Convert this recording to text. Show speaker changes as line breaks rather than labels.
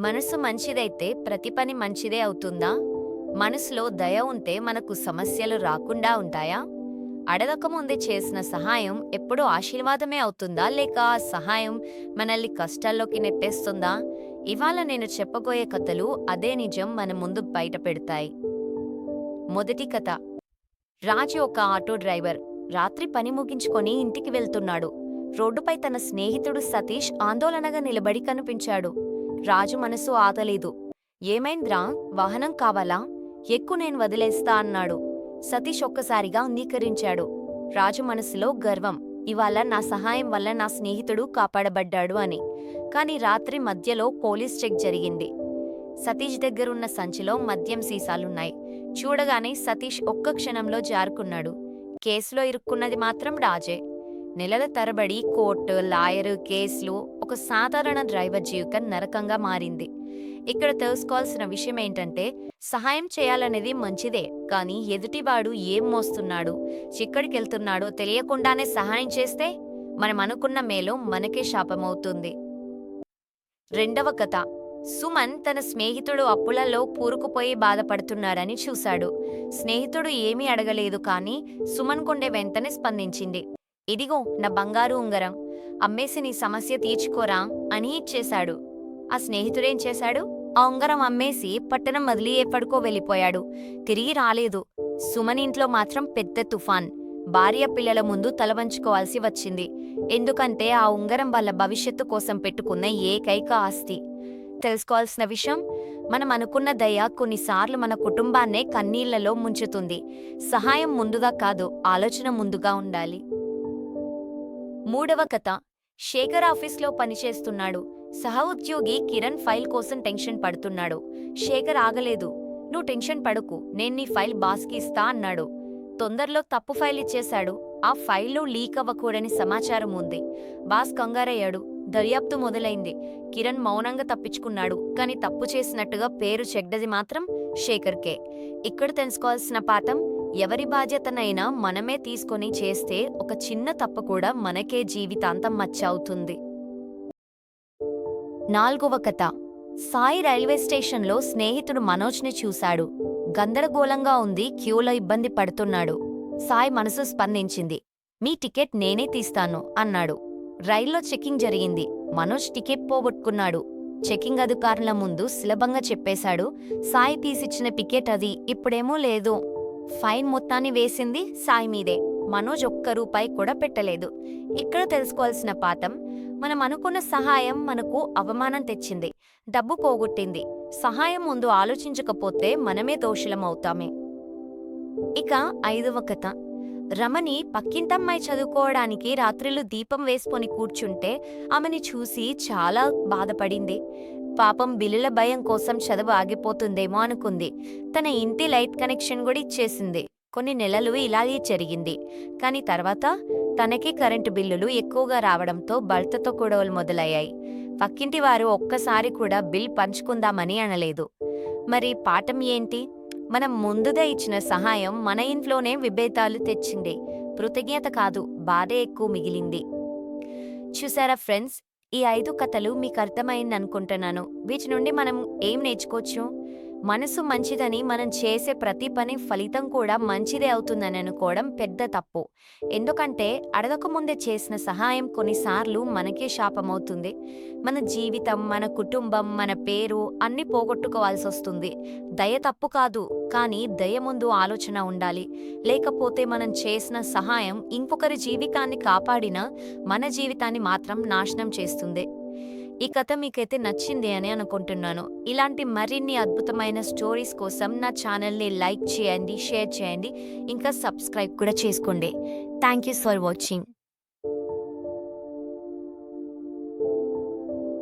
మనసు మంచిదైతే ప్రతి పని మంచిదే అవుతుందా? మనసులో దయ ఉంటే మనకు సమస్యలు రాకుండా ఉంటాయా? అడగక ముందే చేసిన సహాయం ఎప్పుడూ ఆశీర్వాదమే అవుతుందా? లేక ఆ సహాయం మనల్ని కష్టాల్లోకి నెట్టేస్తుందా? ఇవాళ నేను చెప్పబోయే కథలు అదే నిజం మన ముందు బయట పెడతాయి. మొదటి కథ. రాజు ఒక ఆటో డ్రైవర్. రాత్రి పని ముగించుకొని ఇంటికి వెళ్తున్నాడు. రోడ్డుపై తన స్నేహితుడు సతీష్ ఆందోళనగా నిలబడి కనిపించాడు. రాజు మనసు ఆగలేదు. ఏమైంద్రా? వాహనం కావాలా? ఎక్కువ నేను వదిలేస్తా అన్నాడు. సతీష్ ఒక్కసారిగా అంగీకరించాడు. రాజు మనసులో గర్వం. ఇవాళ నా సహాయం వల్ల నా స్నేహితుడు కాపాడబడ్డాడు అని. కాని రాత్రి మధ్యలో పోలీస్ చెక్ జరిగింది. సతీష్ దగ్గరున్న సంచిలో మద్యం సీసాలున్నాయి. చూడగానే సతీష్ ఒక్క క్షణంలో జారుకున్నాడు. కేసులో ఇరుక్కున్నది మాత్రం రాజే. నెలల తరబడి కోర్టు లాయరు కేసులు ఒక సాధారణ డ్రైవర్ జీవితం నరకంగా మారింది. ఇక్కడ తెలుసుకోవాల్సిన విషయం ఏంటంటే సహాయం చేయాలనేది మంచిదే కానీ ఎదుటివాడు ఏం మోస్తున్నాడు చిక్కడికెళ్తున్నాడో తెలియకుండానే సహాయం చేస్తే మనం అనుకున్న మేలు మనకే శాపమవుతుంది. రెండవ కథ. సుమన్ తన స్నేహితుడు అప్పులలో కూరుకుపోయి బాధపడుతున్నాడని చూశాడు. స్నేహితుడు ఏమీ అడగలేదు కానీ సుమన్ కొండే వెంటనే స్పందించింది. ఇదిగో నా బంగారు ఉంగరం. అమ్మేసి నీ సమస్య తీర్చుకోరా అని ఇచ్చేశాడు. ఆ స్నేహితుడేం చేశాడు? ఆ ఉంగరం అమ్మేసి పట్టణం వదిలి ఎప్పటికో వెళ్ళిపోయాడు. తిరిగి రాలేదు. సుమన్ ఇంట్లో మాత్రం పెద్ద తుఫాన్. భార్య పిల్లల ముందు తలవంచుకోవాల్సి వచ్చింది. ఎందుకంటే ఆ ఉంగరం వాళ్ళ భవిష్యత్తు కోసం పెట్టుకున్న ఏకైక ఆస్తి. తెలుసుకోవాల్సిన విషయం మనం అనుకున్న దయ కొన్నిసార్లు మన కుటుంబాన్నే కన్నీళ్ళలో ముంచుతుంది. సహాయం ముందుగా కాదు ఆలోచన ముందుగా ఉండాలి. మూడవ కథ. శేఖర్ ఆఫీస్లో పనిచేస్తున్నాడు. సహ ఉద్యోగి కిరణ్ ఫైల్ కోసం టెన్షన్ పడుతున్నాడు. శేఖర్ ఆగలేదు. నువ్వు టెన్షన్ పడుకు. నేను నీ ఫైల్ బాస్కి ఇస్తా అన్నాడు. తొందరలో తప్పు ఫైల్ ఇచ్చేశాడు. ఆ ఫైల్లో లీక్ అవ్వకూడని సమాచారం ఉంది. బాస్ కంగారయ్యాడు. దర్యాప్తు మొదలైంది. కిరణ్ మౌనంగా తప్పించుకున్నాడు. కాని తప్పు చేసినట్టుగా పేరు చెడ్డది మాత్రం శేఖర్కే. ఇక్కడ తెలుసుకోవాల్సిన పాఠం ఎవరి బాధ్యతనైనా మనమే తీసుకొని చేస్తే ఒక చిన్న తప్పు కూడా మనకే జీవితాంతం మచ్చ అవుతుంది నాల్గవ కథ. సాయి రైల్వే స్టేషన్లో స్నేహితుడు మనోజ్ని చూశాడు. గందరగోళంగా ఉంది క్యూలో ఇబ్బంది పడుతున్నాడు. సాయి మనసు స్పందించింది. మీ టికెట్ నేనే తీస్తాను అన్నాడు. రైల్లో చెకింగ్ జరిగింది. మనోజ్ టికెట్ పోగొట్టుకున్నాడు. చెకింగ్ అధికారుల ముందు సులభంగా చెప్పేశాడు. సాయి తీసిచ్చిన టికెట్ అది ఇప్పుడేమో లేదు ఫైన్ మొత్తాన్ని వేసింది సాయి మీదే. మనోజ్ ఒక్క రూపాయి కూడా పెట్టలేదు. ఇక్కడ తెలుసుకోవాల్సిన పాఠం మనం అనుకున్న సహాయం మనకు అవమానం తెచ్చింది. డబ్బు పోగొట్టింది. సహాయం ముందు ఆలోచించకపోతే మనమే దోషులమవుతామే. ఇక ఐదవ కథ. రమణి పక్కింటమ్మాయి చదువుకోవడానికి రాత్రిళ్ళు దీపం వేసుకొని కూర్చుంటే ఆమెని చూసి చాలా బాధపడింది. పాపం బిల్లుల భయం కోసం చదువు ఆగిపోతుందేమో అనుకుంది. తన ఇంటి లైట్ కనెక్షన్ కూడా ఇచ్చేసింది. కొన్ని నెలలు ఇలాగే జరిగింది. కానీ తర్వాత తనకి కరెంటు బిల్లులు ఎక్కువగా రావడంతో భర్తతో గొడవలు మొదలయ్యాయి. పక్కింటి వారు ఒక్కసారి కూడా బిల్ పంచుకుందామని అనలేదు. మరి పాఠం ఏంటి? మనం ముందుగా ఇచ్చిన సహాయం మన ఇంట్లోనే విభేదాలు తెచ్చింది. కృతజ్ఞత కాదు బాధే ఎక్కువ మిగిలింది. చూసారా ఫ్రెండ్స్? ఈ ఐదు కథలు మీకు అర్థమైందనుకుంటున్నాను. వీటి నుండి మనం ఏం నేర్చుకోవచ్చు? మనసు మంచిదని మనం చేసే ప్రతి పని ఫలితం కూడా మంచిదే అవుతుందని అనుకోవడం పెద్ద తప్పు. ఎందుకంటే అడగకముందే చేసిన సహాయం కొన్నిసార్లు మనకే శాపమవుతుంది. మన జీవితం మన కుటుంబం మన పేరు అన్ని పోగొట్టుకోవాల్సి వస్తుంది. దయ తప్పు కాదు కానీ దయ ముందు ఆలోచన ఉండాలి. లేకపోతే మనం చేసిన సహాయం ఇంకొకరి జీవితాన్ని కాపాడినా మన జీవితాన్ని మాత్రం నాశనం చేస్తుంది. ఈ కథ మీకైతే నచ్చింది అని అనుకుంటున్నాను. ఇలాంటి మరిన్ని అద్భుతమైన స్టోరీస్ కోసం నా ఛానల్ని లైక్ చేయండి షేర్ చేయండి. ఇంకా సబ్స్క్రైబ్ కూడా చేసుకోండి. Thank you for watching.